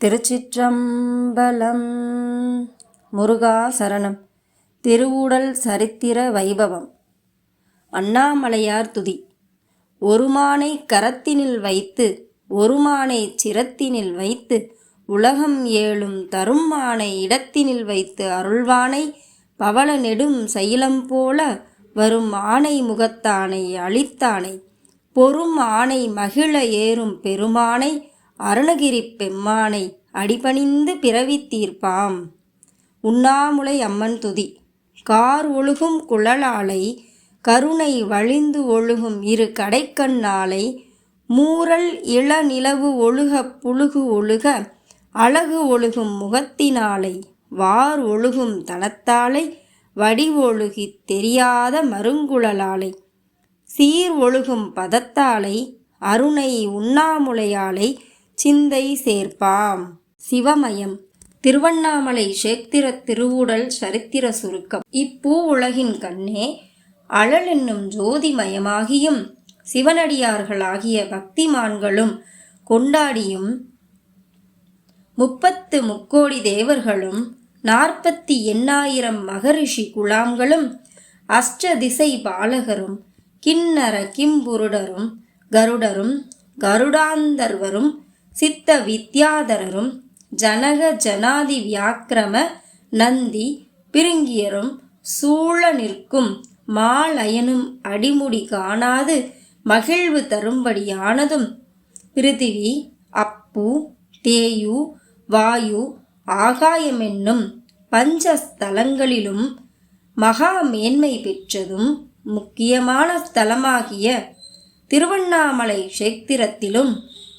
திருச்சிற்றம்பலம். முருகா சரணம். திருவுடல் சரித்திர வைபவம். அண்ணாமலையார் துதி. ஒருமானை கரத்தினில் வைத்து ஒருமானை சிரத்தினில் வைத்து உலகம் ஏழும் தரும்மானை இடத்தினில் வைத்து அருள்வானை பவள நெடும் சைலம் போல வரும் ஆனை முகத்தானை அளித்தானை பொறும் ஆனை மகிழ ஏறும் பெருமானை அருணகிரி பெம்மானை அடிபணிந்து பிறவி தீர்ப்பாம். உண்ணாமுலை அம்மன் துதி. கார் ஒழுகும் குழலாலை கருணை வழிந்து ஒழுகும் இரு கடைக்கண்ணாலை மூரல் இளநிலவு ஒழுக புழுகு ஒழுக அழகு ஒழுகும் முகத்தினாலை வார் ஒழுகும் தனத்தாலை வடிவொழுகித் தெரியாத மருங்குழலாலை சீர் ஒழுகும் பதத்தாலை அருணை உண்ணாமுலையாலை சிந்தை சேர்ப்பாம். சிவமயம். திருவண்ணாமலை சேத்திர திருவுடல் சரித்திர சுருக்கம். இப்பூ உலகின் கண்ணே அழல் என்னும் ஜோதிமயமாகியும் சிவனடியார்களாகிய பக்திமான்களும் கொண்டாடியும் முப்பத்து முக்கோடி தேவர்களும் நாற்பத்தி எண்ணாயிரம் மகரிஷி குலாம்களும் அஷ்ட திசை பாலகரும் கிண்ணர கிம்புருடரும் கருடரும் கருடாந்தர்வரும் சித்த வித்யாதரரும் ஜனக ஜனாதி வியாக்கிரம நந்தி பிருங்கியரும் சூழ நிற்கும் மாலயனும் அடிமுடி காணாது மகிழ்வு தரும்படியானதும். பிருத்திவி அப்பு தேயு வாயு ஆகாயமென்னும் பஞ்சஸ்தலங்களிலும் மகா மேன்மை பெற்றதும் முக்கியமான ஸ்தலமாகிய திருவண்ணாமலை க்ஷேத்திரத்திலும்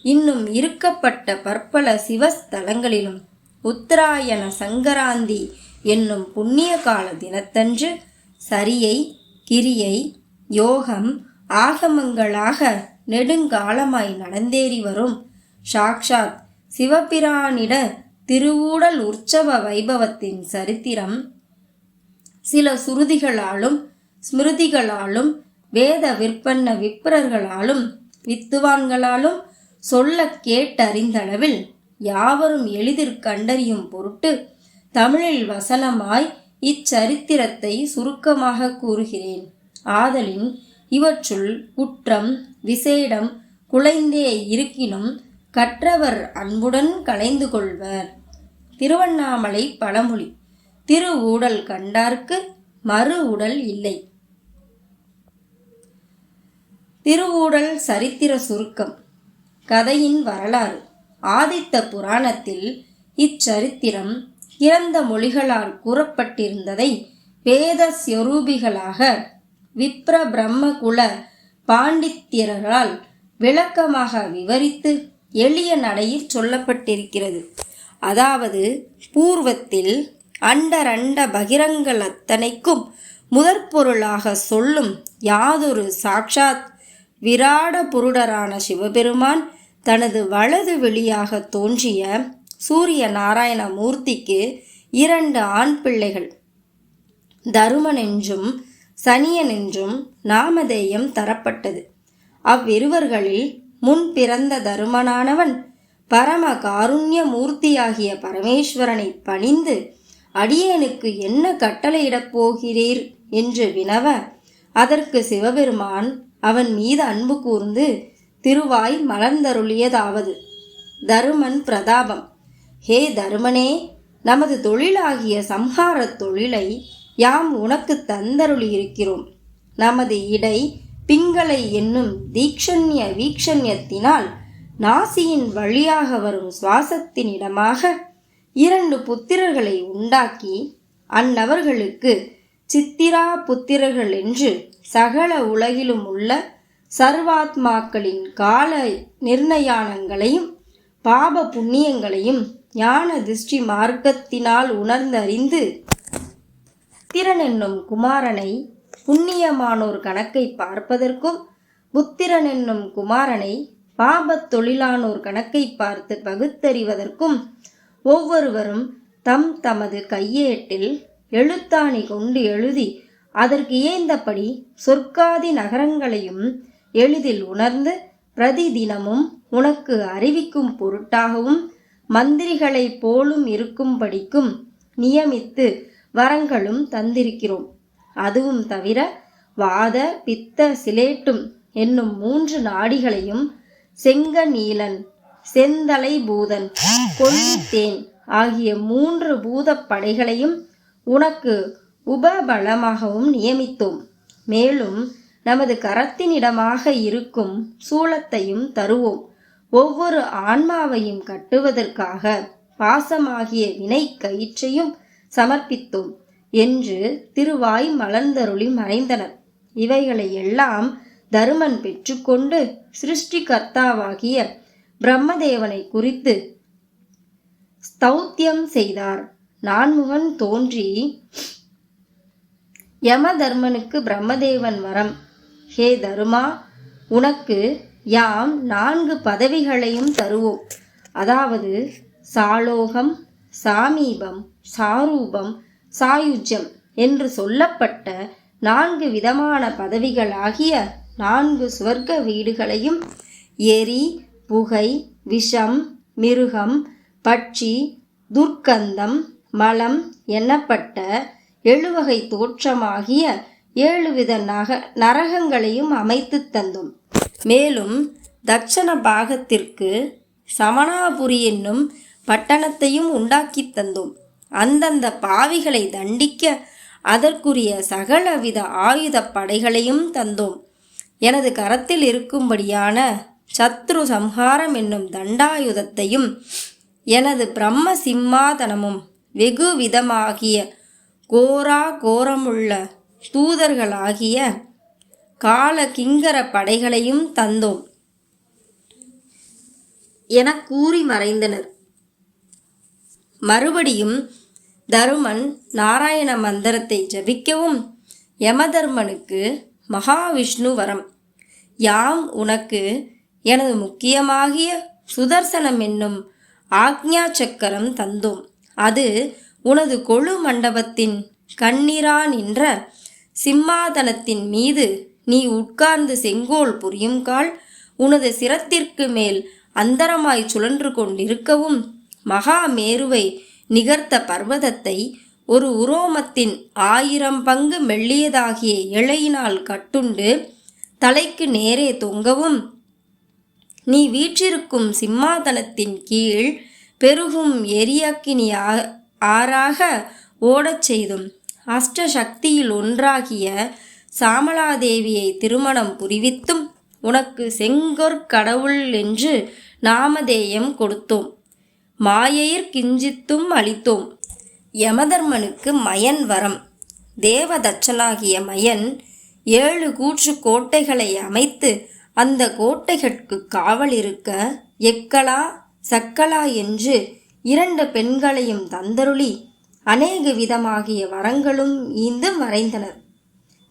இன்னும் இருக்கப்பட்ட பற்பல சிவஸ்தலங்களிலும் உத்தராயண சங்கராந்தி என்னும் புண்ணிய கால தினத்தன்று சரியை கிரியை யோகம் ஆகமங்களாக நெடுங்காலமாய் நடந்தேறி வரும். சாக்ஷாத் சிவபிரானிட திருவூடல் உற்சவ வைபவத்தின் சரித்திரம். சில சுருதிகளாலும் ஸ்மிருதிகளாலும் வேத விற்பன்ன விப்ரர்களாலும் வித்துவான்களாலும் சொல்ல கேட்டறிந்தளவில் யாவரும் எளிதிற் கண்டறியும் பொருட்டு தமிழில் வசனமாய் இச்சரித்திரத்தை சுருக்கமாக கூறுகிறேன். ஆதலின் இவற்றுள் குற்றம் விசேடம் குலைந்தே இருக்கினும் கற்றவர் அன்புடன் கலைந்து கொள்வர். திருவண்ணாமலை பழமொழி திரு ஊடல் கண்டார்க்கு மறு உடல் இல்லை திருவூடல் சரித்திர சுருக்கம் கதையின் வரலாறு. ஆதித்த புராணத்தில் இச்சரித்திரம் இறந்த மொழிகளால் கூறப்பட்டிருந்ததை வேத ஸ்வரூபிகளாக விப்ர பிரம்மகுல பாண்டித்யரால் விளக்கமாக விவரித்து எளிய நடையில் சொல்லப்பட்டிருக்கிறது. அதாவது பூர்வத்தில் அண்டரண்ட பகிரங்கள் அத்தனைக்கும் முதற்பொருளாக சொல்லும் யாதொரு சாக்ஷாத் விராட புருடரான சிவபெருமான் தனது வலது வெளியாக தோன்றிய சூரிய நாராயண மூர்த்திக்கு இரண்டு ஆண் பிள்ளைகள். தருமன் என்றும் சனியன் என்றும் நாமதேயம் தரப்பட்டது. அவ்விருவர்களில் முன் பிறந்த தருமனானவன் பரம காருண்ய மூர்த்தியாகிய பரமேஸ்வரனை பணிந்து அடியேனுக்கு என்ன கட்டளையிடப் போகிறீர் என்று வினவ அதற்கு சிவபெருமான் அவன் மீது அன்பு கூர்ந்து திருவாய் மலர்ந்தருளியதாவது. தருமன் பிரதாபம். ஹே தருமனே நமது தொழிலாகிய சம்ஹாரத் தொழிலை யாம் உனக்கு தந்தருளியிருக்கிறோம். நமது இடை பிங்களை என்னும் தீக்ஷண்ய வீக்ஷண்யத்தினால் நாசியின் வழியாக வரும் சுவாசத்தினிடமாக இரண்டு புத்திரர்களை உண்டாக்கி அந்நவர்களுக்கு சித்திரா புத்திரர்கள் என்று சகல உலகிலும் உள்ள சர்வாத்மாக்களின் கால நிர்ணயானங்களையும் பாப புண்ணியங்களையும் ஞான திருஷ்டி மார்க்கத்தினால் உணர்ந்தறிந்து புத்திரன் என்னும் குமாரனை புண்ணியமானோர் கணக்கை பார்ப்பதற்கும் புத்திரன் என்னும் குமாரனை பாபத் தொழிலானோர் கணக்கை பார்த்து பகுத்தறிவதற்கும் ஒவ்வொருவரும் தம் தமது கையேட்டில் எழுத்தாணி கொண்டு எழுதி அதற்கு ஏந்தபடி சொர்க்காதி நகரங்களையும் எளிதில் உணர்ந்து பிரதி தினமும் உனக்கு அறிவிக்கும் பொருட்டாகவும் மந்திரிகளைப் போலும் இருக்கும்படிக்கும் நியமித்து வரங்களும் தந்திருக்கிறோம். அதுவும் தவிர வாத பித்த சிலேட்டும் என்னும் மூன்று நாடிகளையும் செங்க நீலன் செந்தலை பூதன் கொல்லித்தேன் ஆகிய மூன்று பூதப்படைகளையும் உனக்கு உபபலமாகவும் நியமித்தோம். மேலும் நமது கரத்தினிடமாக இருக்கும் சூலத்தையும் தருவோம். ஒவ்வொரு ஆன்மாவையும் கட்டுவதற்காக பாசமாகிய வினை கயிற்றையும் சமர்ப்பித்தோம் என்று திருவாய் மலர்ந்தருளி மறைந்தனர். இவைகளை எல்லாம் தருமன் பெற்றுக்கொண்டு சிருஷ்டிகர்த்தாவாகிய பிரம்மதேவனை குறித்து ஸ்தௌத்தியம் செய்தார். நான்முகன் தோன்றி யமதர்மனுக்கு பிரம்மதேவன் வரம். ஹே தருமா உனக்கு யாம் நான்கு பதவிகளையும் தருவோம். அதாவது சாலோகம் சாமீபம் சாரூபம் சாயுஜம் என்று சொல்லப்பட்ட நான்கு விதமான பதவிகளாகிய நான்கு சுவர்க்க வீடுகளையும் எரி புகை விஷம் மிருகம் பட்சி துர்க்கந்தம் மலம் எனப்பட்ட எழுவகை தோற்றமாகிய ஏழு வித நக நரகங்களையும் அமைத்து தந்தோம். மேலும் தட்சண பாகத்திற்கு சமணாபுரி என்னும் பட்டணத்தையும் உண்டாக்கி தந்தோம். அந்தந்த பாவிகளை தண்டிக்க அதற்குரிய சகலவித ஆயுத படைகளையும் தந்தோம். எனது கரத்தில் இருக்கும்படியான சத்ரு சம்ஹாரம் என்னும் தண்டாயுதத்தையும் எனது பிரம்ம சிம்மாதனமும் வெகு விதமாகிய கோரா கோரமுள்ள தூதர்களாகிய கால கிங்கர படைகளையும் தந்தோம். என கூறி மறைந்தனர். மறுபடியும் தருமன் நாராயண மந்திரத்தை ஜபிக்கவும் யமதர்மனுக்கு மகாவிஷ்ணு வரம். யாம் உனக்கு எனது முக்கியமாகிய சுதர்சனம் என்னும் ஆக்ஞா சக்கரம் தந்தோம். அது உனது கொழு மண்டபத்தின் கண்ணீரா நின்ற சிம்மாதனத்தின் மீது நீ உட்கார்ந்து செங்கோல் புரியும் கால் உனது சிரத்திற்கு மேல் அந்தரமாய் சுழன்று கொண்டிருக்கவும் மகா மேருவை நிகர்த்த பர்வதத்தை ஒரு உரோமத்தின் ஆயிரம் பங்கு மெல்லியதாகிய இழையினால் கட்டுண்டு தலைக்கு நேரே தொங்கவும். நீ வீற்றிருக்கும் சிம்மாதனத்தின் கீழ் பெருகும் எரியக்கினி ஆறாக ஓடச் செய்தும் அஷ்டசக்தியில் ஒன்றாகிய சாமலாதேவியை திருமணம் புரிவித்தும் உனக்கு செங்கொற்கடவுள் என்று நாமதேயம் கொடுத்தோம். மாயையிற் கிஞ்சித்தும் அளித்தோம். யமதர்மனுக்கு மயன் வரம். தேவதச்சனாகிய மயன் ஏழு கூற்று கோட்டைகளை அமைத்து அந்த கோட்டைகட்கு காவல் இருக்க எக்கலா சக்கலா என்று இரண்டு பெண்களையும் தந்தருளி அநேக விதமாகிய வரங்களும் ஈந்து மறைந்தனர்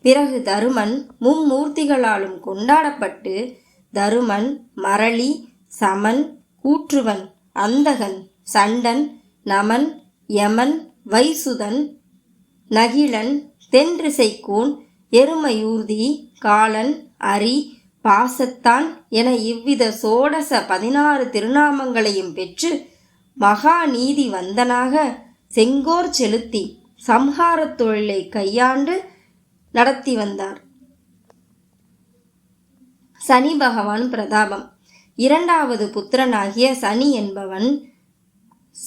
பிறகு தருமன் மும்மூர்த்திகளாலும் கொண்டாடப்பட்டு தருமன் மரளி சமன் கூற்றுவன் அந்தகன் சண்டன் நமன் யமன் வைசுதன் நகிழன் தென்றிசைக்கூன் எருமையூர்தி காலன் அரி பாசத்தான் என இவ்வித சோடச பதினாறு திருநாமங்களையும் பெற்று மகா நீதி வந்தனாக செங்கோர் செலுத்தி சம்ஹாரத் தொழிலை கையாண்டு நடத்தி வந்தார். சனி பகவான் பிரதாபம். இரண்டாவது புத்திரனாகிய சனி என்பவன்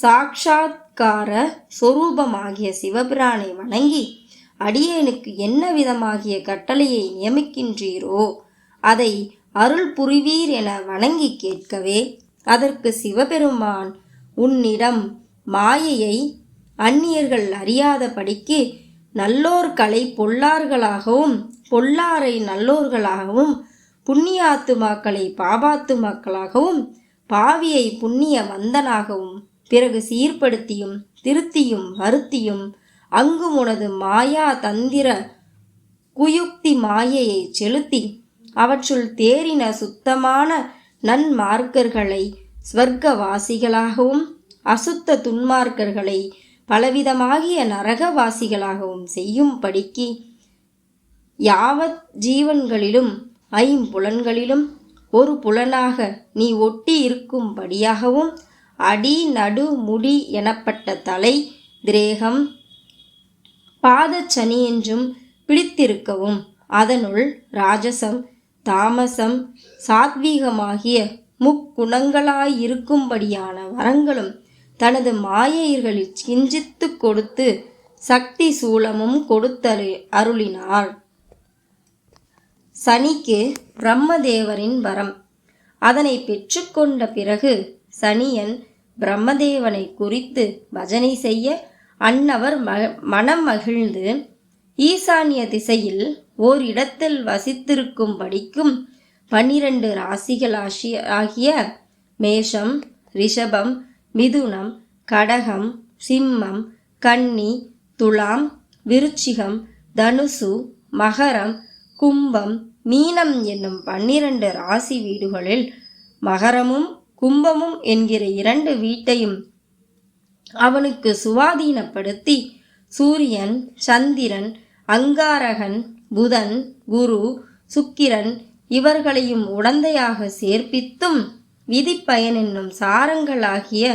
சாட்சாத்கார சொரூபமாகிய சிவபிரானை வணங்கி அடியேனுக்கு என்ன விதமாகிய கட்டளையை நியமிக்கின்றீரோ அதை அருள் புரிவீர் என வணங்கி கேட்கவே அதற்கு சிவபெருமான் உன்னிடம் மாயையை அந்நியர்கள் அறியாதபடிக்கு நல்லோர் கலை பொல்லார்களாகவும் பொல்லாரை நல்லோர்களாகவும் புண்ணியாத்துமாக்களை பாபாத்துமாக்களாகவும் பாவியை புண்ணிய வந்தனாகவும் பிறகு சீர்படுத்தியும் திருத்தியும் வருத்தியும் அங்கு உனது மாயா தந்திர குயுக்தி மாயையை செலுத்தி அவற்றுள் தேறின சுத்தமான நன்மார்க்கர்களை ஸ்வர்க்கவாசிகளாகவும் அசுத்த துன்மார்க்கர்களை பலவிதமாகிய நரகவாசிகளாகவும் செய்யும்படிக்கு யாவத் ஜீவன்களிலும் ஐம்புலன்களிலும் ஒரு புலனாக நீ ஒட்டி இருக்கும்படியாகவும் அடி நடு முடி எனப்பட்ட தலை திரேகம் பாதச்சனி என்றும் பிடித்திருக்கவும். அதனுள் ராஜசம் தாமசம் சாத்வீகமாகிய முக்குணங்களாயிருக்கும்படியான வரங்களும் தனது மாயையர்களில் கிஞ்சித்து கொடுத்து சக்தி சூலமும் கொடுத்தரு அருளினார் சனிக்கு பிரம்மதேவரின் வரம். அதனை பெற்றுக்கொண்ட பிறகு சனியன் பிரம்மதேவனை குறித்து பஜனை செய்ய அன்னவர் ம மனம் மகிழ்ந்து ஈசானிய திசையில் ஓரிடத்தில் வசித்திருக்கும் படிக்கும் பன்னிரண்டு ராசிகள் ஆகிய மேஷம் ரிஷபம் மிதுனம் கடகம் சிம்மம் கன்னி துலாம் விருச்சிகம் தனுசு மகரம் கும்பம் மீனம் என்னும் பன்னிரண்டு ராசி வீடுகளில் மகரமும் கும்பமும் என்கிற இரண்டு வீட்டையும் அவனுக்கு சுவாதீனப்படுத்தி சூரியன் சந்திரன் அங்காரகன் புதன் குரு சுக்கிரன் இவர்களையும் உடந்தையாக சேர்ப்பித்தும் விதிப்பயன் என்னும் சாரங்களாகிய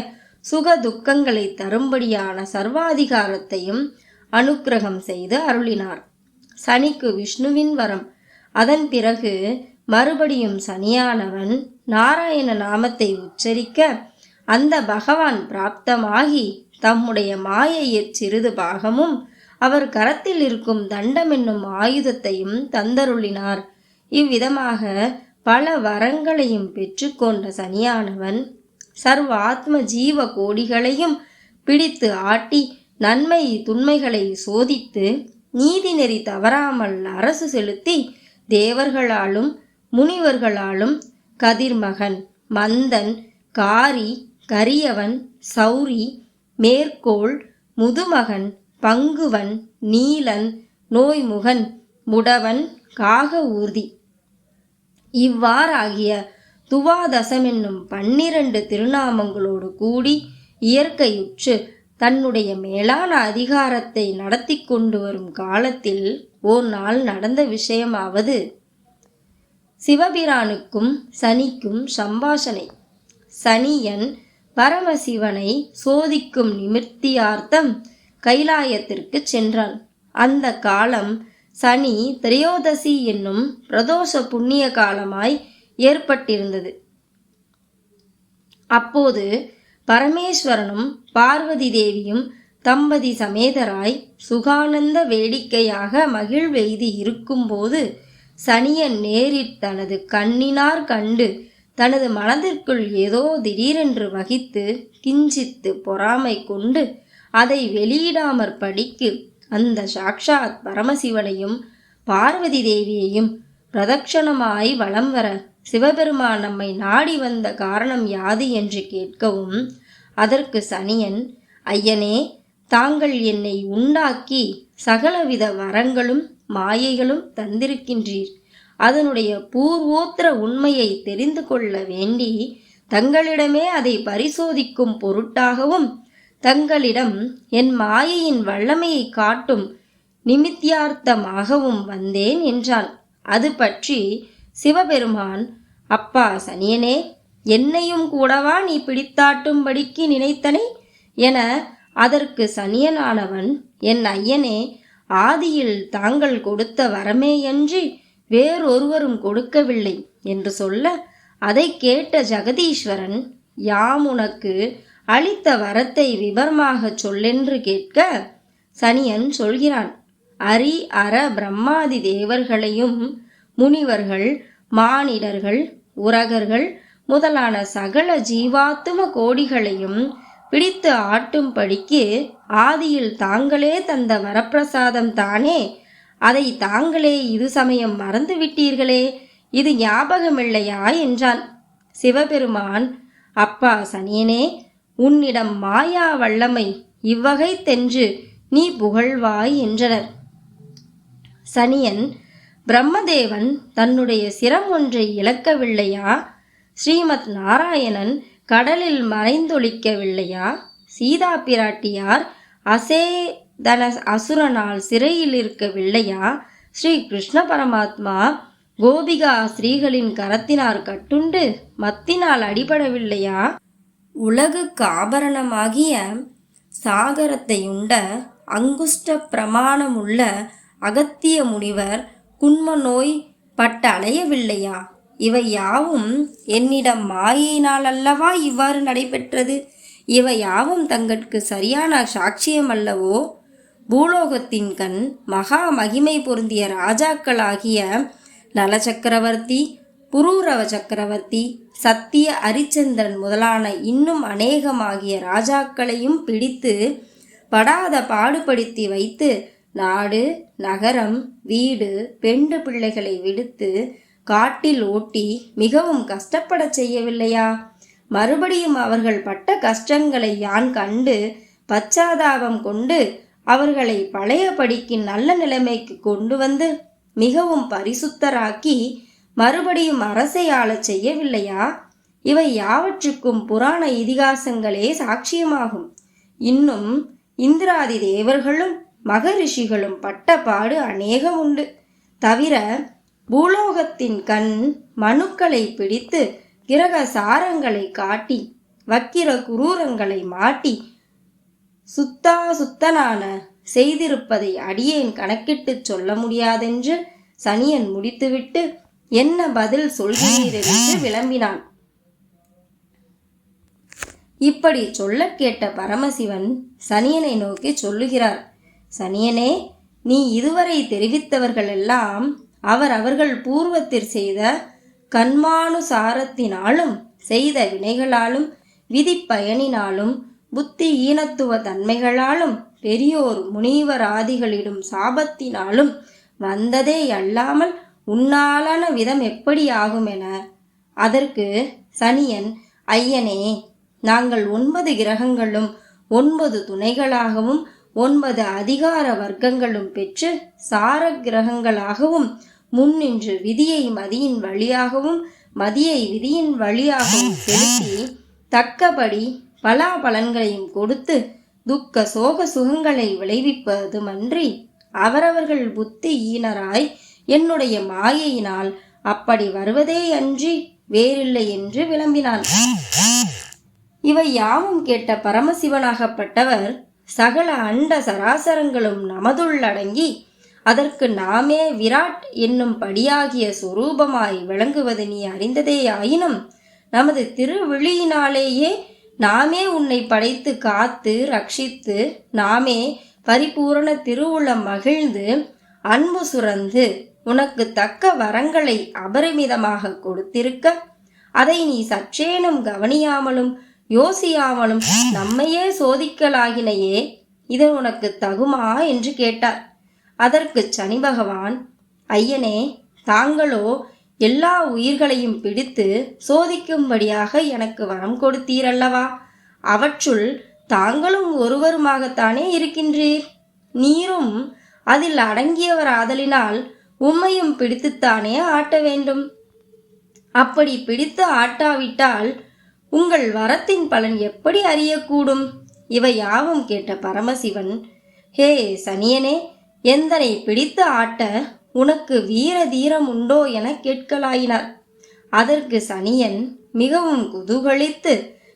சுக துக்கங்களை தரும்படியான சர்வாதிகாரத்தையும் அனுக்கிரகம் செய்து அருளினார். சனிக்கு விஷ்ணுவின் வரம். அதன் பிறகு மறுபடியும் சனியானவன் நாராயண நாமத்தை உச்சரிக்க அந்த பகவான் பிராப்தமாகி தம்முடைய மாயையிற் சிறிது பாகமும் அவர் கரத்தில் இருக்கும் தண்டம் என்னும் ஆயுதத்தையும் தந்தருளினார். இவ்விதமாக பல வரங்களையும் பெற்றுக்கொண்ட சனியானவன் சர்வ ஆத்ம ஜீவ கோடிகளையும் பிடித்து ஆட்டி நன்மை துன்மைகளை சோதித்து நீதி நெறி தவறாமல் அரசு செலுத்தி தேவர்களாலும் முனிவர்களாலும் கதிர்மகன் மந்தன் காரி கரியவன் சௌரி மேற்கோள் முதுமகன் பங்குவன் நீலன் நோய்முகன் முடவன் காக ஊர்தி. இவ்வாறாகிய துவாதசம் என்னும் பன்னிரண்டு திருநாமங்களோடு கூடி இயற்கையுற்று தன்னுடைய மேலான அதிகாரத்தை நடத்தி கொண்டு வரும் காலத்தில் ஓர் நாள் நடந்த விஷயமாவது. சிவபிரானுக்கும் சனிக்கும் சம்பாஷணை சனியன் பரமசிவனை சோதிக்கும் நிமிர்த்தியார்த்தம் கைலாயத்திற்கு சென்றான். அந்த காலம் சனி திரையோதசி என்னும் பிரதோஷ புண்ணிய காலமாய் ஏற்பட்டிருந்தது. அப்போது பரமேஸ்வரனும் பார்வதி தேவியும் தம்பதி சமேதராய் சுகானந்த வேடிக்கையாக மகிழ்வெய்தி இருக்கும்போது சனியன் நேரில் தனது கண்ணினார் கண்டு தனது மனதிற்குள் ஏதோ திடீரென்று வகித்து கிஞ்சித்து பொறாமை கொண்டு அதை வெளியிடாமற் படிக்கு. அந்த சாக்ஷாத் பரமசிவனையும் பார்வதி தேவியையும் பிரதட்சணமாய் வலம் வர சிவபெருமான் நம்மை நாடி வந்த காரணம் யாது என்று கேட்கவும் அதற்கு சனியன் ஐயனே தாங்கள் என்னை உண்டாக்கி சகலவித வரங்களும் மாயைகளும் தந்திருக்கின்றீர். அதனுடைய பூர்வோத்திர உண்மையை தெரிந்து கொள்ள வேண்டி தங்களிடமே அதை பரிசோதிக்கும் பொருட்டாகவும் தங்களிடம் என் மாயையின் வல்லமையை காட்டும் நிமித்தியார்த்தமாகவும் வந்தேன் என்றான் அது பற்றி சிவபெருமான் அப்பா சனியனே என்னையும் கூடவா நீ பிடித்தாட்டும்படிக்கு நினைத்தனை என அதற்கு சனியனானவன் என் ஐயனே ஆதியில் தாங்கள் கொடுத்த வரமேயன்றி வேறொருவரும் கொடுக்கவில்லை என்று சொல்ல அதை கேட்ட ஜெகதீஸ்வரன் யாம் உனக்கு அளித்த வரத்தை விவரமாகச் சொல்லென்று கேட்க சனியன் சொல்கிறான் அரி அற பிரம்மாதி தேவர்களையும் முனிவர்கள் மானிடர்கள் உரகர்கள் முதலான சகல ஜீவாத்தும கோடிகளையும் பிடித்து ஆட்டும்படிக்கு ஆதியில் தாங்களே தந்த வரப்பிரசாதம் தானே? அதை தாங்களே இது சமயம் மறந்து விட்டீர்களே இது ஞாபகமில்லையா? என்றான். சிவபெருமான் அப்பா சனியனே உன்னிடம் மாயா வல்லமை இவ்வகை தென்று நீ புகழ்வாய் என்றனர். சனியன் பிரம்மதேவன் தன்னுடைய சிரம் ஒன்றை இழக்கவில்லையா? ஸ்ரீமத் நாராயணன் கடலில் மறைந்தொழிக்கவில்லையா? சீதா பிராட்டியார் அசேதன அசுரனால் சிறையில் இருக்கவில்லையா? ஸ்ரீ கிருஷ்ண பரமாத்மா கோபிகா ஸ்ரீகளின் கரத்தினார் கட்டுண்டு மத்தினால் அடிபடவில்லையா? உலகுக்கு ஆபரணமாகிய சாகரத்தை உண்ட அங்குஷ்ட பிரமாணமுள்ள அகத்திய முனிவர் குன்ம நோய் பட்ட அலையவில்லையா? இவை யாவும் என்னிடம் மாயினால் அல்லவா இவ்வாறு நடைபெற்றது? இவை யாவும் தங்கட்கு சரியான சாட்சியம் அல்லவோ பூலோகத்தின் கண் மகா மகிமை பொருந்திய ராஜாக்களாகிய நலச்சக்கரவர்த்தி புரூரவ சக்கரவர்த்தி சத்திய அரிச்சந்திரன் முதலான இன்னும் அநேகமாகிய ராஜாக்களையும் பிடித்து படாத பாடுபடுத்தி வைத்து நாடு நகரம் வீடு பெண்டு பிள்ளைகளை விடுத்து காட்டில் ஓட்டி மிகவும் கஷ்டப்படச் செய்யவில்லையா? மறுபடியும் அவர்கள் பட்ட கஷ்டங்களை யான் கண்டு பச்சாதாபம் கொண்டு அவர்களை பழைய படிக்கு நல்ல நிலைமைக்கு கொண்டு வந்து மிகவும் பரிசுத்தராக்கி மறுபடியும் அரசை ஆளச் செய்யவில்லையா? இவை யாவற்றுக்கும் புராண இதிகாசங்களே சாட்சியமாகும். இன்னும் இந்திராதி தேவர்களும் மகரிஷிகளும் பட்டப்பாடு அநேகம் உண்டு. தவிர பூலோகத்தின் கண் மனுக்களை பிடித்து கிரக சாரங்களை காட்டி வக்கிர குரூரங்களை மாட்டி சுத்தா சுத்தனான செய்திருப்பதை அடியேன் கணக்கிட்டுச் சொல்ல முடியாதென்று சனியன் முடித்துவிட்டு என்ன பதில் சொல்கிறீர் என்று விளம்பினான். இப்படி சொல்லக் கேட்ட பரமசிவன் சனியனை நோக்கி சொல்லுகிறார் சனியனே நீ இதுவரை தெரிவித்தவர்கள் எல்லாம் அவர் அவர்கள் பூர்வத்தில் செய்த கண்மானுசாரத்தினாலும் செய்த வினைகளாலும் விதிப்பயனினாலும் புத்தி ஈனத்துவ தன்மைகளாலும் பெரியோர் முனிவராதிகளிடும் சாபத்தினாலும் வந்ததே அல்லாமல் உன்னாலான விதம் எப்படி ஆகும் என அதற்கு சனியன் ஐயனே நாங்கள் ஒன்பது கிரகங்களும் ஒன்பது துணைகளாகவும் ஒன்பது அதிகார வர்க்கங்களும் பெற்று சார கிரகங்களாகவும் முன்னின்று விதியை மதியின் வழியாகவும் மதியை விதியின் வழியாகவும் செலுத்தி தக்கபடி பலாபலன்களையும் கொடுத்து துக்க சோக சுகங்களை விளைவிப்பதுமன்றி அவரவர்கள் புத்தி ஈனராய் என்னுடைய மாயையினால் அப்படி வருவதே அன்றி வேறில்லை என்று விளம்பினான் இவை யாவும் கேட்ட பரமசிவனாகப்பட்டவர் சகல அண்ட சராசரங்களும் நமதுள்ளடங்கி அதற்கு நாமே விராட் என்னும் படியாகிய சுரூபமாய் விளங்குவது நீ அறிந்ததே ஆயினும் நமது திருவிழியினாலேயே நாமே உன்னை படைத்து காத்து ரட்சித்து நாமே பரிபூரண திருவுளம் மகிழ்ந்து அன்பு சுரந்து உனக்கு தக்க வரங்களை அபரிமிதமாக கொடுத்திருக்க அதை நீ சற்றேனும் கவனியாமலும் யோசியாமலும் நம்மையே சோதிக்கலாகினையே இது உனக்கு தகுமா என்று கேட்டார். அதற்கு சனி பகவான் ஐயனே தாங்களோ எல்லா உயிர்களையும் பிடித்து சோதிக்கும்படியாக எனக்கு வரம் கொடுத்தீரல்லவா? அவற்றுள் தாங்களும் ஒருவருமாகத்தானே இருக்கின்றீர்? நீரும் அதில் அடங்கியவர் ஆதலினால் உம்மையும் பிடித்துத்தானே ஆட்ட வேண்டும்? அப்படி பிடித்து ஆட்டாவிட்டால் உங்கள் வரத்தின் பலன் எப்படி அறியக்கூடும்? இவை யாவும் கேட்ட பரமசிவன் ஹே சனியனே எந்தனை பிடித்து ஆட்ட உனக்கு வீர தீரம் உண்டோ என கேட்கலாயினார். அதற்கு சனியன் மிகவும் குதூகலித்து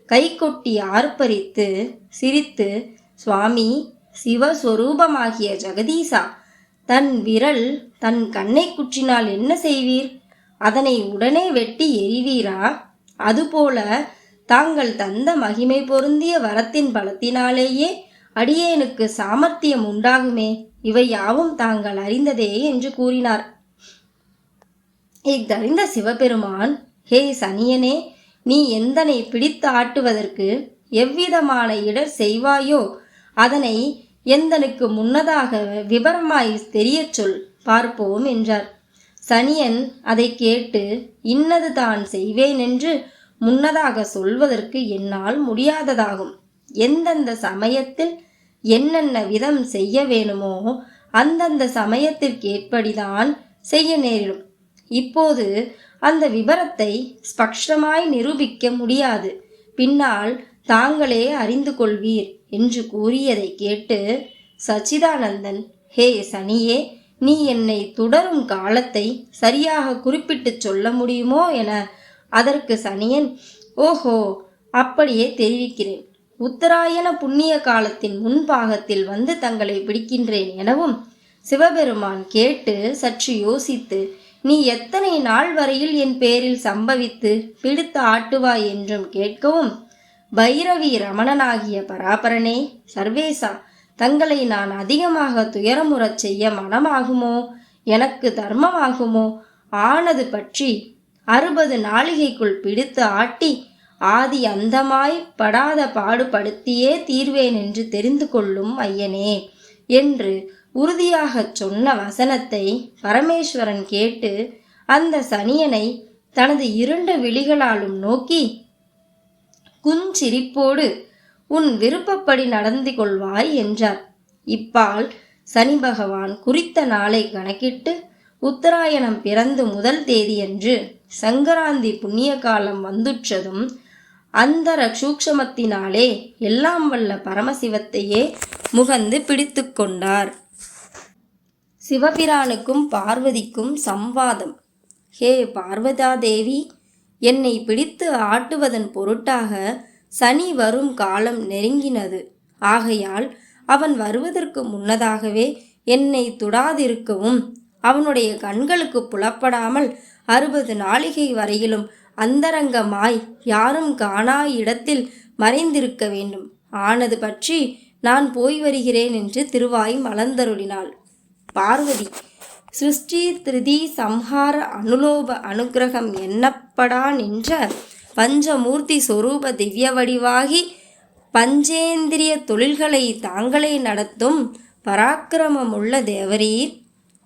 கைகொட்டி ஆர்ப்பரித்து சிரித்து சுவாமி சிவஸ்வரூபமாகிய ஜெகதீசா தன் விரல் தன் கண்ணை குற்றினால் என்ன செய்வீர்? அதனை உடனே வெட்டி எறிவீரா? அதுபோல தாங்கள் தந்த மகிமை பொருந்திய வரத்தின் பலத்தினாலேயே அடியேனுக்கு சாமர்த்தியம் உண்டாகுமே. இவை யாவும் தாங்கள் அறிந்ததே என்று கூறினார். இத்தறிந்த சிவபெருமான் ஹே சனியனே நீ எந்தனை பிடித்து ஆட்டுவதற்கு எவ்விதமான இடர் செய்வாயோ அதனை எந்தனுக்கு முன்னதாக விபரமாய் தெரியச் சொல் பார்ப்போம் என்றார். சனியன் அதை கேட்டு இன்னது தான் செய்வேன் என்று முன்னதாக சொல்வதற்கு என்னால் முடியாததாகும். எந்தெந்த சமயத்தில் என்னென்ன விதம் செய்ய வேணுமோ அந்தந்த சமயத்திற்கேற்படிதான் செய்ய நேரிடும். இப்போது அந்த விபரத்தை ஸ்பஷ்டமாய் நிரூபிக்க முடியாது. பின்னால் தாங்களே அறிந்து கொள்வீர். என்று கூறியதை கேட்டு சச்சிதானந்தன் ஹே சனியே நீ என்னை தொடரும் காலத்தை சரியாக குறிப்பிட்டுச் சொல்ல முடியுமோ என அதற்கு சனியன் ஓஹோ அப்படியே தெரிவிக்கிறேன். உத்தராயண புண்ணிய காலத்தின் முன்பாகத்தில் வந்து தங்களை பிடிக்கின்றேன் எனவும் சிவபெருமான் கேட்டு சற்று யோசித்து நீ எத்தனை நாள் வரையில் என் பேரில் சம்பவித்து பிடித்து ஆட்டுவாய் என்றும் கேட்கவும் பைரவி ரமணனாகிய பராபரனே சர்வேசா தங்களை நான் அதிகமாக துயரமுறச் செய்ய மனமாகுமோ? எனக்கு தர்மமாகுமோ? ஆனது பற்றி அறுபது நாளிகைக்குள் பிடித்து ஆட்டி ஆதி அந்தமாய் படாத பாடுபடுத்தியே தீர்வேன் என்று தெரிந்து கொள்ளும் ஐயனே என்று உறுதியாகச் சொன்ன வசனத்தை பரமேஸ்வரன் கேட்டு அந்த சனியனை தனது இரண்டு விழிகளாலும் நோக்கி குஞ்சிரிப்போடு உன் விருப்பப்படி நடந்து கொள்வாய் என்றார். இப்பால் சனி பகவான் குறித்த நாளை கணக்கிட்டு உத்தராயணம் பிறந்து முதல் தேதியன்று சங்கராந்தி புண்ணிய காலம் வந்துற்றதும் அந்தர சூக்ஷமத்தினாலே எல்லாம் வல்ல பரமசிவத்தையே முகந்து பிடித்து கொண்டார். சிவபிரானுக்கும் பார்வதிக்கும் சம்வாதம். ஹே பார்வதா தேவி என்னை பிடித்து ஆட்டுவதன் பொருட்டாக சனி வரும் காலம் நெருங்கினது. ஆகையால் அவன் வருவதற்கு முன்னதாகவே என்னை துடாதிருக்கவும் அவனுடைய கண்களுக்கு புலப்படாமல் அறுபது நாளிகை வரையிலும் அந்தரங்கமாய் யாரும் காணா இடத்தில் மறைந்திருக்க வேண்டும். ஆனது பற்றி நான் போய் வருகிறேன் என்று திருவாய் மலர்ந்தருளினாள். பார்வதி சிருஷ்டி திருதி சம்ஹார அனுலோப அனுக்கிரகம் எண்ணப்படா நின்ற பஞ்சமூர்த்தி சொரூப திவ்ய வடிவாகி பஞ்சேந்திரிய தொழில்களை தாங்களே நடத்தும் பராக்கிரமமுள்ள தேவரீர்.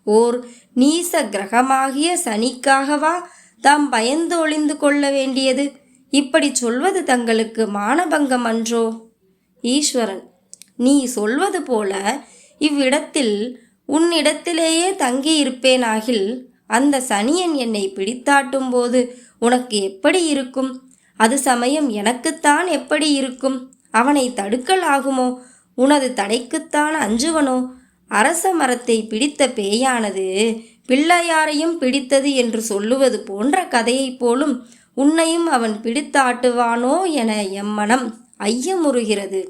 ஓர் நீச கிரகமாகிய சனிக்காகவா தாம் பயந்து ஒளிந்து கொள்ள வேண்டியது? இப்படி சொல்வது தங்களுக்கு மானபங்கம் அன்றோ? ஈஸ்வரன் நீ சொல்வது போல இவ்விடத்தில் உன்னிடத்திலேயே தங்கியிருப்பேனாகில் அந்த சனியன் என்னை பிடித்தாட்டும் போது உனக்கு எப்படி இருக்கும்? அது சமயம் எனக்குத்தான் எப்படி இருக்கும்? அவனை தடுக்கல் ஆகுமோ? உனது தடைக்குத்தான் அஞ்சுவனோ? அரச மரத்தை பிடித்த பேயானது பிள்ளையாரையும் பிடித்தது என்று சொல்லுவது போன்ற கதையைப் போலும் உன்னையும் அவன் பிடித்தாட்டுவானோ என எம்மனம் ஐயமுறுகிறது.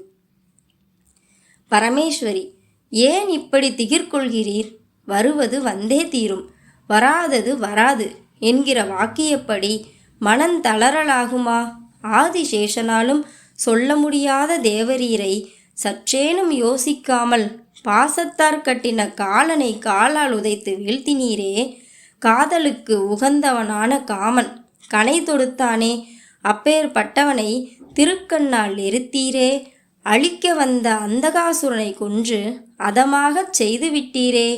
பரமேஸ்வரி ஏன் இப்படி திகிர்கொள்கிறீர் வருவது வந்தே தீரும். வராதது வராது என்கிற வாக்கியப்படி மனம் தளரலாகுமா? ஆதிசேஷனாலும் சொல்ல முடியாத தேவரீரை சற்றேனும் யோசிக்காமல் பாசத்தார் கட்டின காலனை காலால் உதைத்து வீழ்த்தினீரே. காதலுக்கு உகந்தவனான காமன். கனை தொடுத்தானே? அப்பேற்பட்டவனை திருக்கண்ணால் எரித்தீரே அழிக்க வந்த அந்தகாசுரனை கொன்று அதமாகச் செய்துவிட்டீரே.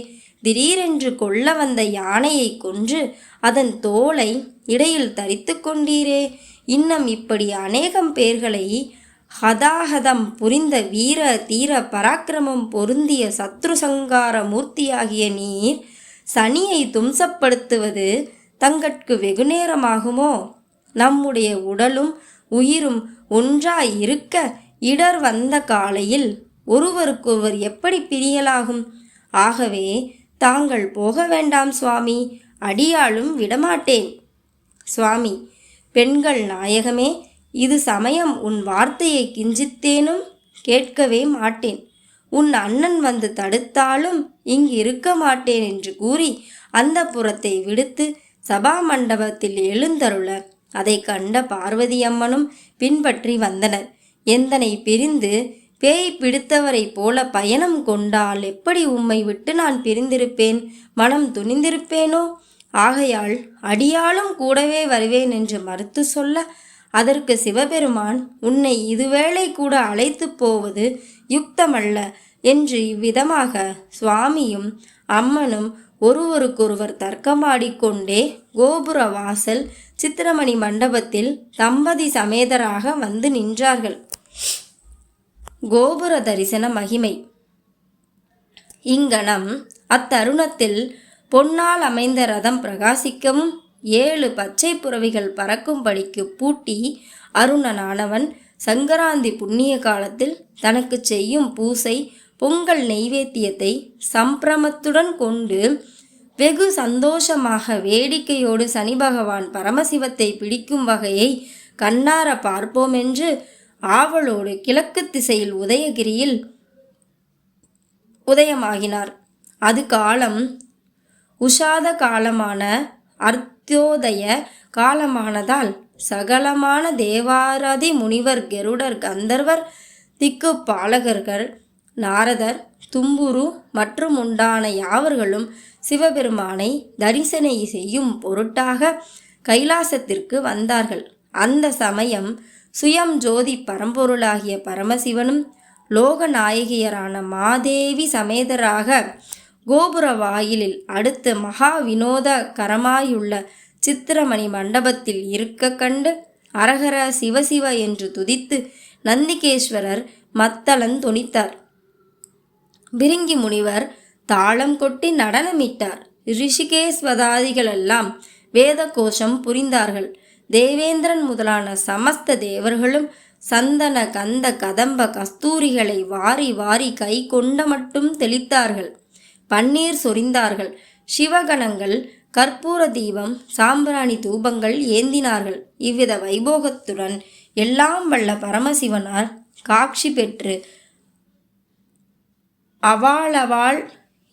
திடீரென்று கொல்ல வந்த யானையை கொன்று அதன் தோலை இடையில் தரித்து கொண்டீரே. இன்னும் இப்படி அநேகம் பேர்களை ஹதாஹதம் புரிந்த வீர தீர பராக்கிரமம் பொருந்திய சத்ரு சங்கார மூர்த்தியாகிய நீர் சனியை தும்சப்படுத்துவது தங்கட்கு வெகுநேரமாகுமோ? நம்முடைய உடலும் உயிரும் ஒன்றாய் இருக்க இடர் வந்த காலையில் ஒருவருக்கொருவர் எப்படி பிரியலாகும்? ஆகவே தாங்கள் போக வேண்டாம் சுவாமி அடியாளும் விடமாட்டேன். சுவாமி பெண்கள் நாயகமே இது சமயம் உன் வார்த்தையை கிஞ்சித்தேனும் கேட்கவே மாட்டேன். உன் அண்ணன் வந்து தடுத்தாலும் இங்கு இருக்க மாட்டேன் என்று கூறி அந்த புறத்தை விடுத்து சபா மண்டபத்தில் எழுந்தருள அதை கண்ட பார்வதியம்மனும் பின்பற்றி வந்தனர். எந்தனை பிரிந்து பேய் பிடித்தவரைப் போல பயணம் கொண்டால் எப்படி உம்மை விட்டு நான் பிரிந்திருப்பேன்? மனம் துணிந்திருப்பேனோ? ஆகையால் அடியாலும் கூடவே வருவேன் என்று மறுத்து சொல்ல அதற்கு சிவபெருமான் உன்னை இதுவேளை கூட அழைத்துப் போவது யுக்தமல்ல என்று இவ்விதமாக சுவாமியும் அம்மனும் ஒருவருக்கொருவர் தர்க்கமாடிக்கொண்டே கோபுர வாசல் சித்திரமணி மண்டபத்தில் தம்பதி சமேதராக வந்து நின்றார்கள். கோபுர தரிசன மகிமை. இங்கனம் அத்தருணத்தில் பொன்னால் அமைந்த ரதம் பிரகாசிக்கவும் ஏழு பச்சை புறவிகள் பறக்கும்படிக்கு பூட்டி அருணனானவன் சங்கராந்தி புண்ணிய காலத்தில் தனக்கு செய்யும் பூசை பொங்கல் நெய்வேத்தியத்தை சம்பிரமத்துடன் கொண்டு வெகு சந்தோஷமாக வேடிக்கையோடு சனி பகவான் பரமசிவத்தை பிடிக்கும் வகையை கண்ணார பார்ப்போம் என்று ஆவலோடு கிழக்கு திசையில் உதயகிரியில் உதயமாகினார். அது காலம் உஷாத காலமான அர்த்தோதய காலமானதால் சகலமான தேவாராதி முனிவர் கெருடர் கந்தர்வர் திக்கு பாலகர்கள் நாரதர் தும்புரு மற்றும் உண்டான யாவர்களும் சிவபெருமானை தரிசனை செய்யும் பொருட்டாக கைலாசத்திற்கு வந்தார்கள். அந்த சமயம் சுயம் ஜோதி பரம்பொருளாகிய பரமசிவனும் லோகநாயகியரான மாதேவி சமேதராக கோபுர வாயிலில் அடுத்து மகா வினோத கரமாயுள்ள சித்திரமணி மண்டபத்தில் இருக்க கண்டு அரகர சிவசிவ என்று துதித்து நந்திகேஸ்வரர் மத்தளன் துணித்தார். பிரிங்கி முனிவர் தாளம் கொட்டி நடனமிட்டார். ரிஷிகேஸ்வதாதிகளெல்லாம் வேத கோஷம் புரிந்தார்கள். தேவேந்திரன் முதலான சமஸ்த தேவர்களும் சந்தன கந்த கதம்ப கஸ்தூரிகளை வாரி வாரி கை கொண்ட மட்டும் தெளித்தார்கள். பன்னீர் சொரிந்தார்கள். சிவகணங்கள் கற்பூர தீபம் சாம்பிராணி தூபங்கள் ஏந்தினார்கள். இவ்வித வைபோகத்துடன் எல்லாம் வல்ல பரமசிவனார் காட்சி பெற்று அவாளவாள்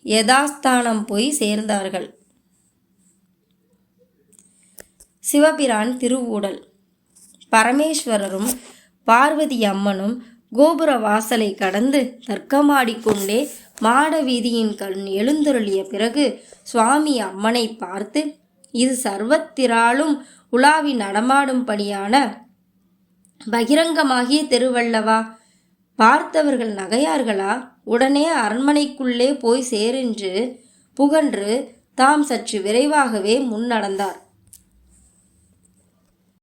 யதாஸ்தானம் போய் சேர்ந்தார்கள். சிவபிரான் திருவூடல். பரமேஸ்வரரும் பார்வதி அம்மனும் கோபுர வாசலை கடந்து தர்க்கமாடிக்கொண்டே மாட வீதியின் கண் எழுந்தருளிய பிறகு சுவாமி அம்மனை பார்த்து இது சர்வத்திராலும் உலாவி நடமாடும்படியான பகிரங்கமாகிய தெருவல்லவா? பார்த்தவர்கள் நகையார்களா? உடனே அரண்மனைக்குள்ளே போய் சேரென்று புகன்று தாம் சற்று விரைவாகவே முன்னடந்தார்